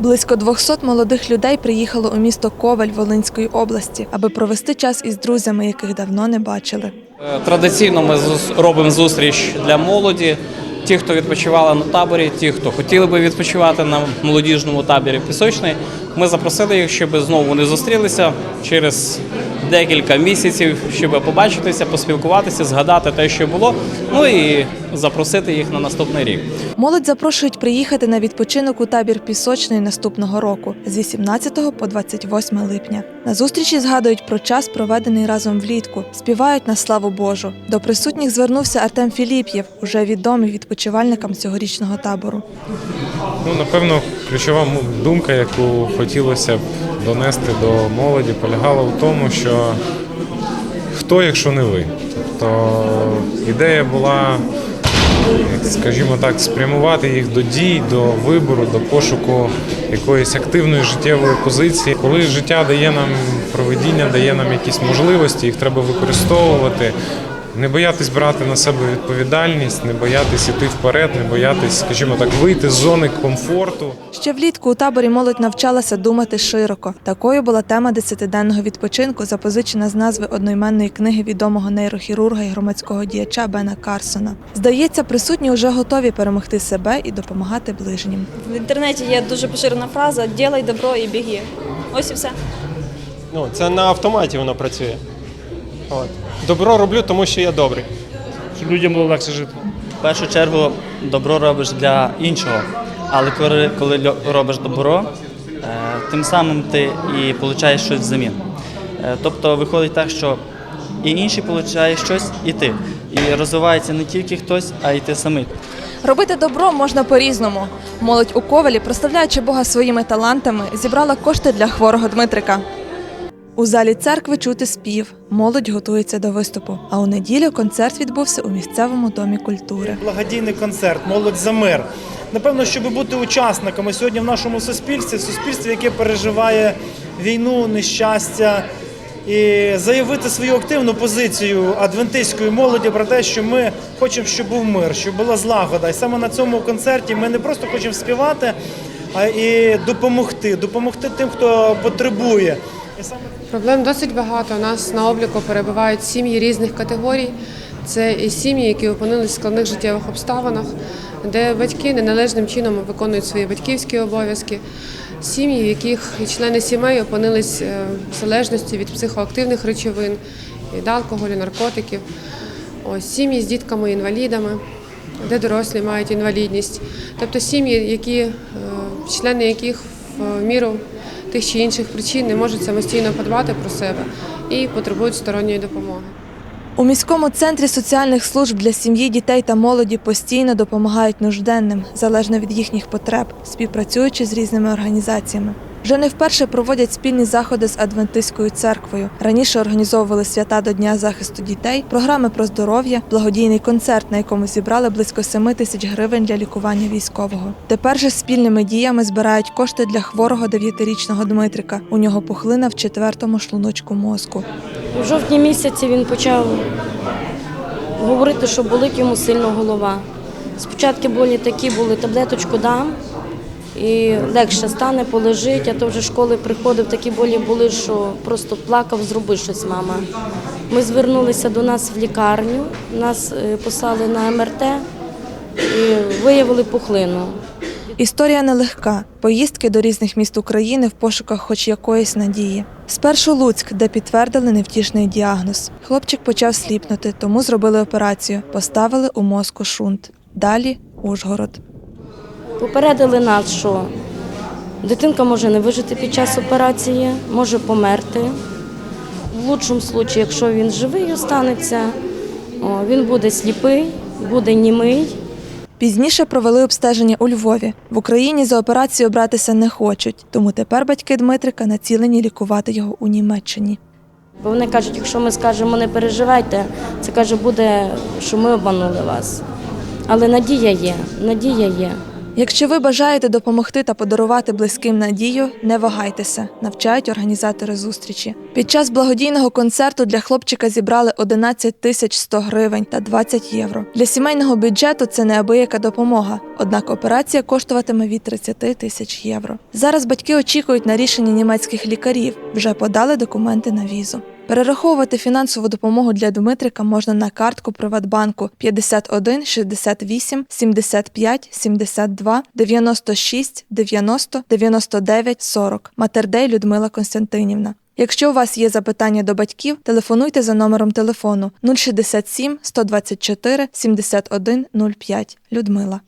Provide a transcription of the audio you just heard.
Близько 200 молодих людей приїхало у місто Коваль Волинської області, аби провести час із друзями, яких давно не бачили. Е, Традиційно ми робимо зустріч для молоді. Ті, хто відпочивали на таборі, ті, хто хотіли би відпочивати на молодіжному таборі пісочний, ми запросили їх, щоб знову вони зустрілися через декілька місяців, щоб побачитися, поспілкуватися, згадати те, що було, ну і запросити їх на наступний рік. Молодь запрошують приїхати на відпочинок у табір пісочний наступного року з 18 по 28 липня. На зустрічі згадують про час, проведений разом влітку, співають на славу Божу. До присутніх звернувся Артем Філіп'єв, уже відомий відпочивальникам цьогорічного табору. Ну, напевно, ключова думка, яку хотілося б донести до молоді, полягала в тому, що хто, якщо не ви. Тобто ідея була, скажімо так, спрямувати їх до дій, до вибору, до пошуку якоїсь активної життєвої позиції. Коли життя дає нам проведіння, дає нам якісь можливості, їх треба використовувати. Не боятись брати на себе відповідальність, не боятись іти вперед, не боятись, скажімо так, вийти з зони комфорту. Ще влітку у таборі молодь навчалася думати широко. Такою була тема десятиденного відпочинку, запозичена з назви одноіменної книги відомого нейрохірурга і громадського діяча Бена Карсона. Здається, присутні вже готові перемогти себе і допомагати ближнім. В інтернеті є дуже поширена фраза Ділай добро і біги. Ось і все. Ну, це на автоматі воно працює. От. Добро роблю, тому що я добрий. щоб людям було легше жити. В першу чергу добро робиш для іншого, але коли, коли льо- робиш добро, е, тим самим ти і получаєш щось взамін. Е, Тобто виходить так, що і інші получають щось, і ти. І розвивається не тільки хтось, а й ти самий. Робити добро можна по-різному. Молодь у Ковалі, проставляючи Бога своїми талантами, зібрала кошти для хворого Дмитрика. У залі церкви чути спів. Молодь готується до виступу. А у неділю концерт відбувся у місцевому домі культури. благодійний концерт Молодь за мир. Напевно, щоб бути учасниками сьогодні в нашому суспільстві, суспільстві, яке переживає війну, нещастя, і заявити свою активну позицію адвентистської молоді про те, що ми хочемо, щоб був мир, щоб була злагода. І саме на цьому концерті ми не просто хочемо співати, а і допомогти, допомогти тим, хто потребує. Проблем досить багато. У нас на обліку перебувають сім'ї різних категорій. Це і сім'ї, які опинились в складних життєвих обставинах, де батьки неналежним чином виконують свої батьківські обов'язки. Сім'ї, в яких і члени сімей опинились е, в залежності від психоактивних речовин, від алкоголю, наркотиків. Ось сім'ї з дітками-інвалідами, де дорослі мають інвалідність. Тобто сім'ї, які, е, члени яких в міру тих чи інших причин не можуть самостійно подбати про себе і потребують сторонньої допомоги. У міському центрі соціальних служб для сім'ї, дітей та молоді постійно допомагають нужденним, залежно від їхніх потреб, співпрацюючи з різними організаціями. Вже не вперше проводять спільні заходи з Адвентистською церквою. Раніше організовували свята до Дня захисту дітей, програми про здоров'я, благодійний концерт, на якому зібрали близько 7 тисяч гривень для лікування військового. Тепер же спільними діями збирають кошти для хворого 9-річного Дмитрика. У нього пухлина в четвертому шлуночку мозку. У жовтні місяці він почав говорити, що болить йому сильно голова. Спочатку болі такі були, таблеточку дам і легше стане, полежить, а то вже школи приходив, такі болі були, що просто плакав, зроби щось, мама. Ми звернулися до нас в лікарню, нас е, послали на МРТ і виявили пухлину. Історія нелегка. Поїздки до різних міст України в пошуках хоч якоїсь надії. Спершу Луцьк, де підтвердили невтішний діагноз. Хлопчик почав сліпнути, тому зробили операцію. Поставили у мозку шунт. Далі Ужгород. Попередили нас, що дитинка може не вижити під час операції, може померти. В лучшому випадку, якщо він живий останеться, він буде сліпий, буде німий. Пізніше провели обстеження у Львові. В Україні за операцію братися не хочуть, тому тепер батьки Дмитрика націлені лікувати його у Німеччині. Бо вони кажуть, якщо ми скажемо не переживайте, це каже, буде, що ми обманули вас. Але надія є, надія є. Якщо ви бажаєте допомогти та подарувати близьким надію, не вагайтеся, навчають організатори зустрічі. Під час благодійного концерту для хлопчика зібрали 11 тисяч 100 гривень та 20 євро. Для сімейного бюджету це неабияка допомога. Однак операція коштуватиме від 30 тисяч євро. Зараз батьки очікують на рішення німецьких лікарів. Вже подали документи на візу. Перераховувати фінансову допомогу для Дмитрика можна на картку Приватбанку 51 68 75 72 96 90 99 40. Матердей Людмила Константинівна. Якщо у вас є запитання до батьків, телефонуйте за номером телефону 067 124 71 05. Людмила.